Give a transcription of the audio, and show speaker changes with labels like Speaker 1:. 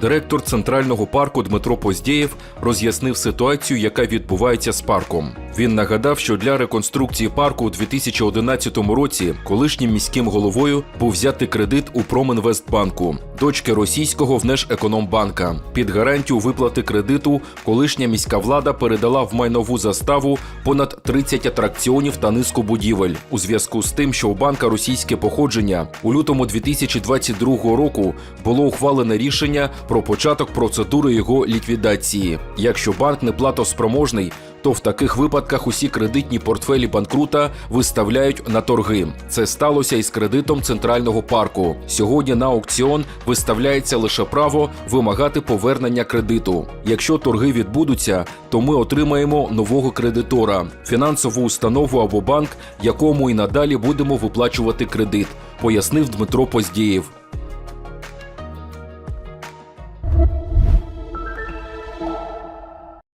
Speaker 1: Директор центрального парку Дмитро Поздєєв роз'яснив ситуацію, яка відбувається з парком. Він нагадав, що для реконструкції парку у 2011 році колишнім міським головою був взятий кредит у Промінвестбанку, дочки російського Внешекономбанка. Під гарантію виплати кредиту колишня міська влада передала в майнову заставу понад 30 атракціонів та низку будівель. У зв'язку з тим, що у банка російське походження у лютому 2022 року було ухвалене рішення про початок процедури його ліквідації. Якщо банк не платоспроможний, то в таких випадках усі кредитні портфелі банкрута виставляють на торги. Це сталося із кредитом центрального парку. Сьогодні на аукціон виставляється лише право вимагати повернення кредиту. Якщо торги відбудуться, то ми отримаємо нового кредитора, фінансову установу або банк, якому і надалі будемо виплачувати кредит, пояснив Дмитро Поздієв.